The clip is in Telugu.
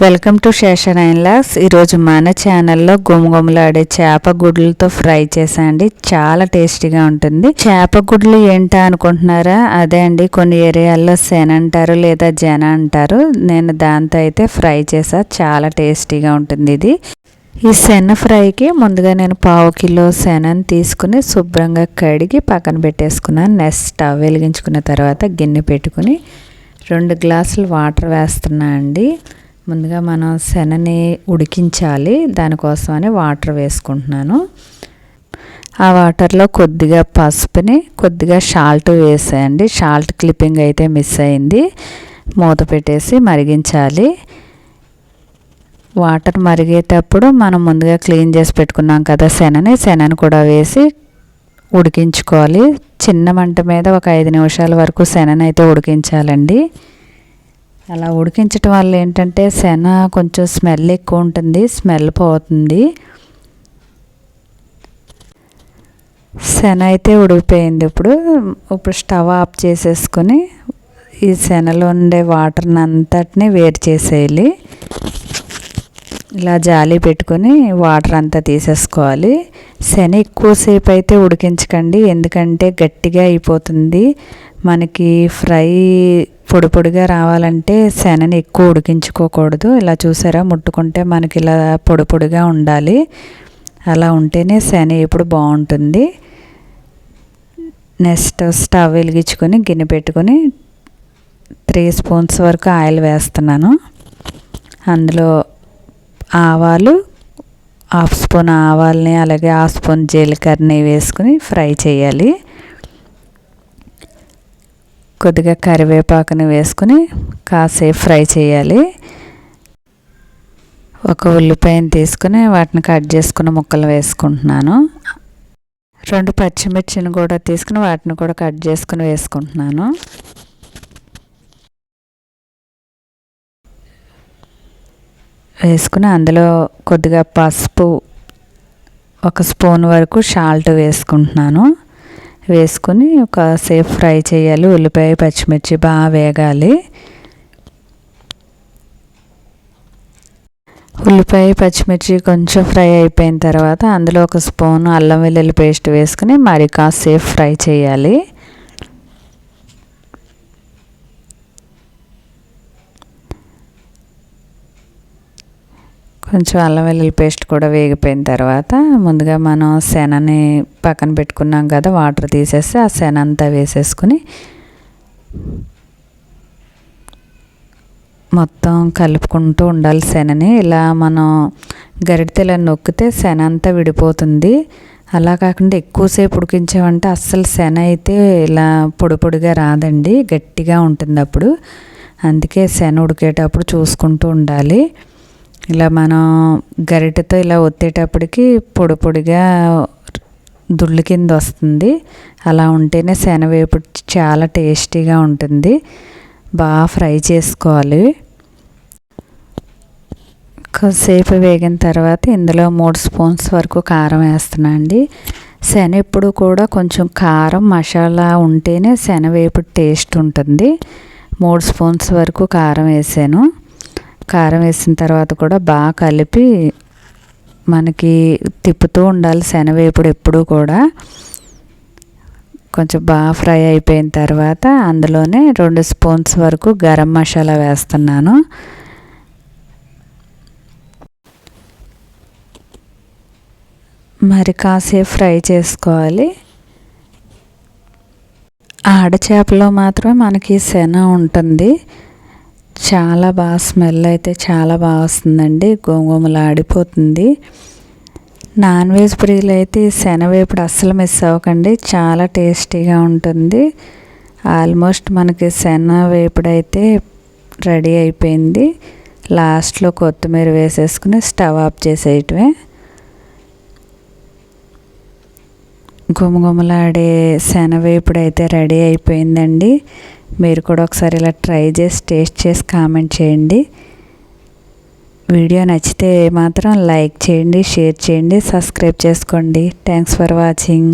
Welcome to Seshan lakhs. ఈరోజు మన ఛానల్లో గుమగుమలాడే చేప గుడ్లతో ఫ్రై చేసండి. చాలా టేస్టీగా ఉంటుంది. చేప గుడ్లు ఏంటా అనుకుంటున్నారా? అదే అండి కొన్ని ఏరియాల్లో శన అంటారు లేదా జన అంటారు. నేను దాంతో అయితే ఫ్రై చేసా. చాలా టేస్టీగా ఉంటుంది ఇది. ఈ శన ఫ్రైకి ముందుగా నేను పావు కిలో శనని తీసుకుని శుభ్రంగా కడిగి పక్కన పెట్టేసుకున్నాను నెక్స్ట్ స్టవ్ వెలిగించుకున్న తర్వాత గిన్నె పెట్టుకుని రెండు గ్లాసులు వాటర్ వేస్తున్నా అండి. ముందుగా మనం శనని ఉడికించాలి. దానికోసమని వాటర్ వేసుకుంటున్నాను. ఆ వాటర్లో కొద్దిగా పసుపుని కొద్దిగా సాల్ట్ వేసేయండి. సాల్ట్ క్లిప్పింగ్ అయితే మిస్ అయింది. మూత పెట్టేసి మరిగించాలి. వాటర్ మరిగేటప్పుడు మనం ముందుగా క్లీన్ చేసి పెట్టుకున్నాం కదా శనని శనని కూడా వేసి ఉడికించుకోవాలి. చిన్న మంట మీద ఒక ఐదు నిమిషాల వరకు శనని అయితే ఉడికించాలండి. అలా ఉడికించటం వల్ల ఏంటంటే శన కొంచెం స్మెల్ ఎక్కువ ఉంటుంది స్మెల్ పోతుంది. శన అయితే ఉడికిపోయింది ఇప్పుడు. ఇప్పుడు స్టవ్ ఆఫ్ చేసేసుకొని ఈ శనలో ఉండే వాటర్ని అంతటిని వేరు చేసేయాలి. ఇలా జాలి పెట్టుకొని వాటర్ అంతా తీసేసుకోవాలి. శని ఎక్కువసేపు అయితే ఉడికించకండి ఎందుకంటే గట్టిగా అయిపోతుంది. మనకి ఫ్రై పొడి పొడిగా రావాలంటే శనని ఎక్కువ ఉడికించుకోకూడదు. ఇలా చూసారా? ముట్టుకుంటే మనకి ఇలా పొడి పొడిగా ఉండాలి. అలా ఉంటేనే శని ఎప్పుడు బాగుంటుంది. నెక్స్ట్ స్టవ్ వెలిగించుకొని గిన్నె పెట్టుకొని త్రీ స్పూన్స్ వరకు ఆయిల్ వేస్తున్నాను. అందులో ఆవాలు హాఫ్ స్పూన్ ఆవాలని అలాగే హాఫ్ స్పూన్ జీలకర్రని వేసుకుని ఫ్రై చేయాలి. కొద్దిగా కరివేపాకుని వేసుకుని కాసేపు ఫ్రై చేయాలి. ఒక ఉల్లిపాయను తీసుకుని వాటిని కట్ చేసుకున్న ముక్కలు వేసుకుంటున్నాను. రెండు పచ్చిమిర్చిని కూడా తీసుకుని వాటిని కూడా కట్ చేసుకుని వేసుకుంటున్నాను. వేసుకుని అందులో కొద్దిగా పసుపు ఒక స్పూన్ వరకు సాల్ట్ వేసుకుంటున్నాను. వేసుకుని ఒక సేఫ్ ఫ్రై చేయాలి. ఉల్లిపాయ పచ్చిమిర్చి బాగా వేగాలి. ఉల్లిపాయ పచ్చిమిర్చి కొంచెం ఫ్రై అయిపోయిన తర్వాత అందులో ఒక స్పూన్ అల్లం వెల్లుల్లి పేస్ట్ వేసుకుని మరి కాసేపు ఫ్రై చేయాలి. కొంచెం అల్లం వెల్లుల్లి పేస్ట్ కూడా వేగిపోయిన తర్వాత ముందుగా మనం శనని పక్కన పెట్టుకున్నాం కదా వాటర్ తీసేసి ఆ శన అంతా వేసేసుకుని మొత్తం కలుపుకుంటూ ఉండాలి శనని ఇలా మనం గరిటె ఇలా నొక్కితే శన అంతా విడిపోతుంది. అలా కాకుండా ఎక్కువసేపు ఉడికించామంటే అస్సలు శన అయితే ఇలా పొడి పొడిగా రాదండి గట్టిగా ఉంటుంది అప్పుడు. అందుకే శన ఉడికేటప్పుడు చూసుకుంటూ ఉండాలి. ఇలా మనం గరిటెతో ఇలా ఒత్తేటప్పటికి పొడి పొడిగా దుళ్ళు కింద వస్తుంది. అలా ఉంటేనే శనగవేపు చాలా టేస్టీగా ఉంటుంది. బాగా ఫ్రై చేసుకోవాలి. కొద్దిసేపు వేగిన తర్వాత ఇందులో మూడు స్పూన్స్ వరకు కారం వేస్తున్నా అండి. శన ఎప్పుడు కూడా కొంచెం కారం మసాలా ఉంటేనే శనగవేపు టేస్ట్ ఉంటుంది. మూడు స్పూన్స్ వరకు కారం వేసాను. కారం వేసిన తర్వాత కూడా బాగా కలిపి మనకి తిప్పుతూ ఉండాలి శనగవేపుడు ఎప్పుడూ కూడా. కొంచెం బాగా ఫ్రై అయిపోయిన తర్వాత అందులోనే రెండు స్పూన్స్ వరకు గరం మసాలా వేస్తున్నాను. మరి కాసేపు ఫ్రై చేసుకోవాలి. ఆడ చేపలో మాత్రమే మనకి శన ఉంటుంది. చాలా బాగా స్మెల్ అయితే చాలా బాగా వస్తుందండి. గోంగూమలాడిపోతుంది నాన్ వెజ్ ప్రియులు అయితే శనవేపుడు అస్సలు మిస్ అవ్వకండి. చాలా టేస్టీగా ఉంటుంది. ఆల్మోస్ట్ మనకి శనగవేపుడు అయితే రెడీ అయిపోయింది. లాస్ట్లో కొత్తిమీర వేసేసుకుని స్టవ్ ఆఫ్ చేసేయటమే. గుమగుమలాడే శనవేపుడు అయితే రెడీ అయిపోయిందండి. మీరు కూడా ఒకసారి ఇలా ట్రై చేసి టేస్ట్ చేసి కామెంట్ చేయండి. వీడియో నచ్చితే మాత్రం లైక్ చేయండి షేర్ చేయండి సబ్స్క్రైబ్ చేసుకోండి. Thanks for watching